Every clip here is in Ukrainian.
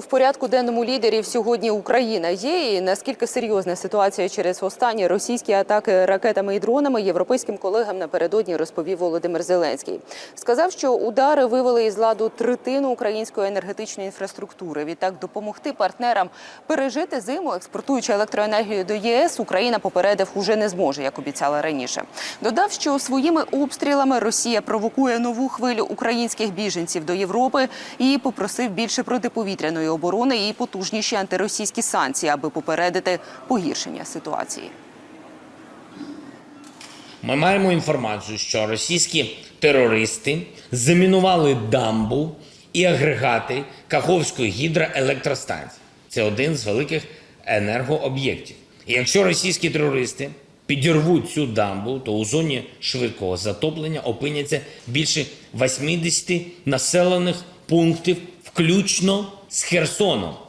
В порядку денному лідерів сьогодні Україна є. І наскільки серйозна ситуація через останні російські атаки ракетами і дронами європейським колегам напередодні розповів Володимир Зеленський. Сказав, що удари вивели із ладу третину української енергетичної інфраструктури. Відтак допомогти партнерам пережити зиму, експортуючи електроенергію до ЄС, Україна попередив уже не зможе, як обіцяла раніше. Додав, що своїми обстрілами Росія провокує нову хвилю українських біженців до Європи і попросив більше протиповітряної оборони і потужніші антиросійські санкції, аби попередити погіршення ситуації. Ми маємо інформацію, що російські терористи замінували дамбу і агрегати Каховської гідроелектростанції. Це один з великих енергооб'єктів. І якщо російські терористи підірвуть цю дамбу, то у зоні швидкого затоплення опиняться більше 80 населених пунктів, включно з Херсоном.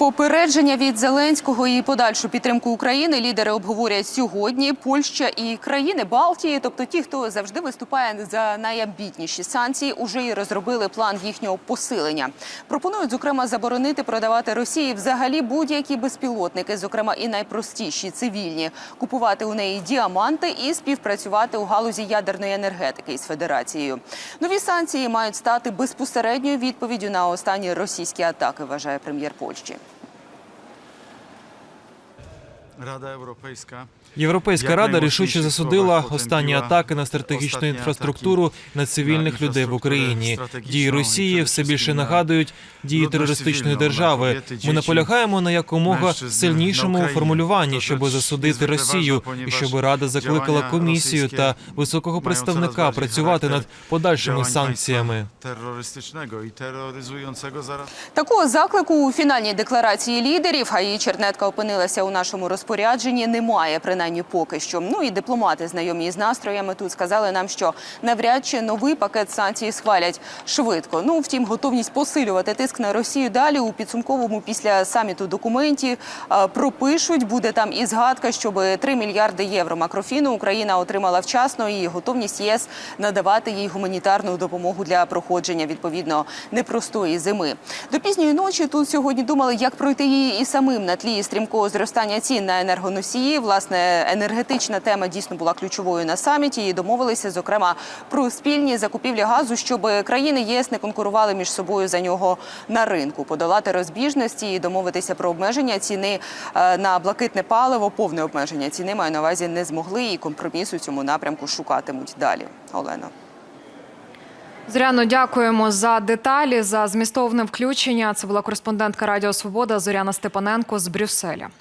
Попередження від Зеленського і подальшу підтримку України лідери обговорять сьогодні. Польща і країни Балтії, тобто ті, хто завжди виступає за найамбітніші санкції, уже і розробили план їхнього посилення. Пропонують зокрема заборонити продавати Росії взагалі будь-які безпілотники, зокрема і найпростіші цивільні, купувати у неї діаманти і співпрацювати у галузі ядерної енергетики із Федерацією. Нові санкції мають стати безпосередньою відповіддю на останні російські атаки, вважає прем'єр Польщі. Рада Європейська Європейська рада рішуче засудила останні атаки на стратегічну інфраструктуру на цивільних людей в Україні. Дії Росії все більше нагадують дії терористичної держави. Ми наполягаємо на якомога сильнішому формулюванні, щоб засудити Росію, і щоб Рада закликала комісію та високого представника працювати над подальшими санкціями. terrorystycznego i terroryzującego zaraz Такого заклику у фінальній декларації лідерів, а її чернетка опинилася у нашому розпорядженні. Немає принаймні поки що. Ну і дипломати, знайомі із настроями, тут сказали нам, що навряд чи новий пакет санкцій схвалять швидко. Ну втім, готовність посилювати тиск на Росію далі у підсумковому після саміту документі пропишуть. Буде там і згадка, щоб 3 мільярди євро макрофіну Україна отримала вчасно і готовність ЄС надавати їй гуманітарну допомогу для проходження відповідно непростої зими. До пізньої ночі тут сьогодні думали, як пройти її і самим на тлі стрімкого зростання цін на енергоносії. Власне, енергетична тема дійсно була ключовою на саміті. І домовилися зокрема про спільні закупівлі газу, щоб країни ЄС не конкурували між собою за нього на ринку, подолати розбіжності і домовитися про обмеження ціни е, на блакитне паливо. Повне обмеження ціни маю на увазі не змогли, і компроміс у цьому напрямку шукатимуть далі. Олена. Зоряно, дякуємо за деталі, за змістовне включення. Це була кореспондентка Радіо Свобода Зоряна Степаненко з Брюсселя.